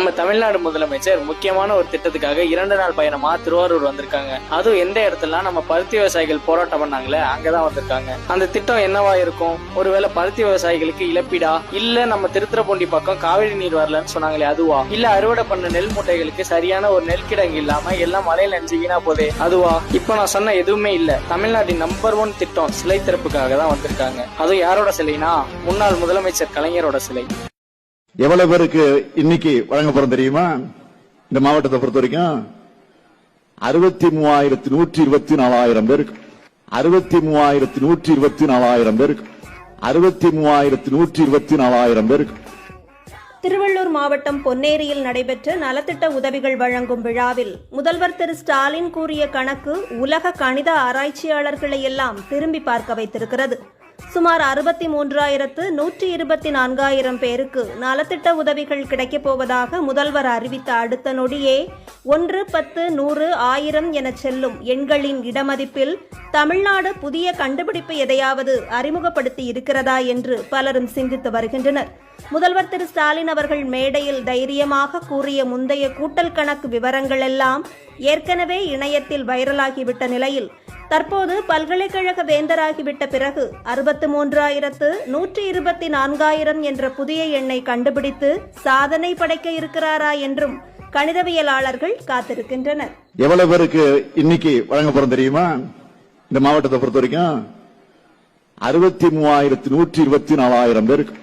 நம்ம தமிழ்நாடு முதலமைச்சர் முக்கியமான ஒரு திட்டத்துக்காக இரண்டு நாள் பயணமா திருவாரூர் வந்திருக்காங்க. அதுவும் எந்த இடத்துல? நம்ம பருத்தி விவசாயிகள் போராட்டம் பண்ணாங்களே அங்கதான் வந்திருக்காங்க. அந்த திட்டம் என்னவா இருக்கும்? ஒருவேளை பருத்தி விவசாயிகளுக்கு இழப்பீடா? இல்ல நம்ம திருத்துறைப்பூண்டி பக்கம் காவிரி நீர் வரலன்னு சொன்னாங்களே அதுவா? இல்ல அறுவடை பண்ண நெல் மூட்டைகளுக்கு சரியான ஒரு நெல் கிடங்கு இல்லாம எல்லாம் மழையில நினைச்சு வீணா போதே அதுவா? இப்ப நான் சொன்ன எதுவுமே இல்ல. தமிழ்நாட்டின் நம்பர் ஒன் திட்டம் சிலை திறப்புக்காக தான் வந்திருக்காங்க. அதுவும் யாரோட சிலைனா? முன்னாள் முதலமைச்சர் கலைஞரோட சிலை. எவ்வளவு பேருக்கு இன்னைக்கு வழங்க போறோம் தெரியுமா? இந்த மாவட்டத்தை பொறுத்த வரைக்கும் அறுபத்தி மூவாயிரத்தி நூற்றி இருபத்தி நாலாயிரம் பேருக்கு. அறுபத்தி மூவாயிரத்தி நூற்றி இருபத்தி நாலாயிரம் பேருக்கு. அறுபத்தி மூவாயிரத்தி நூற்றி இருபத்தி நாலாயிரம் பேருக்கு. திருவள்ளூர் மாவட்டம் பொன்னேரியில் நடைபெற்ற நலத்திட்ட உதவிகள் வழங்கும் விழாவில் முதல்வர் திரு ஸ்டாலின் கூறிய கணக்கு உலக கணித ஆராய்ச்சியாளர்களை எல்லாம் திரும்பி பார்க்க வைத்திருக்கிறது. சுமார் அறுபத்தி மூன்றாயிரத்து நூற்றி இருபத்தி நான்காயிரம் பேருக்கு நலத்திட்ட உதவிகள் கிடைக்கப் போவதாக முதல்வர் அறிவித்த அடுத்த நொடியே ஒன்று பத்து நூறு ஆயிரம் என செல்லும் எண்களின் இடமதிப்பில் தமிழ்நாடு புதிய கண்டுபிடிப்பு எதையாவது அறிமுகப்படுத்தி இருக்கிறதா என்று பலரும் சிந்தித்து வருகின்றனர். முதல்வர் திரு ஸ்டாலின் அவர்கள் மேடையில் தைரியமாக கூறிய முந்தைய கூட்டல் கணக்கு விவரங்கள் எல்லாம் ஏற்கனவே இணையத்தில் வைரலாகிவிட்ட நிலையில் தற்போது பல்கலைக்கழக வேந்தராகிவிட்ட பிறகு அறுபத்து மூன்றாயிரத்து நூற்றி இருபத்தி நான்காயிரம் என்ற புதிய எண்ணை கண்டுபிடித்து சாதனை படைக்க இருக்கிறாரா என்றும் கணிதவியலாளர்கள் காத்திருக்கின்றனர். எவ்வளவு பேருக்கு இன்னைக்கு வழங்க போறோம் தெரியுமா? இந்த மாவட்டத்தை பொறுத்த வரைக்கும் அறுபத்தி மூவாயிரத்தி நூற்றி இருபத்தி நாலாயிரம் பேருக்கு.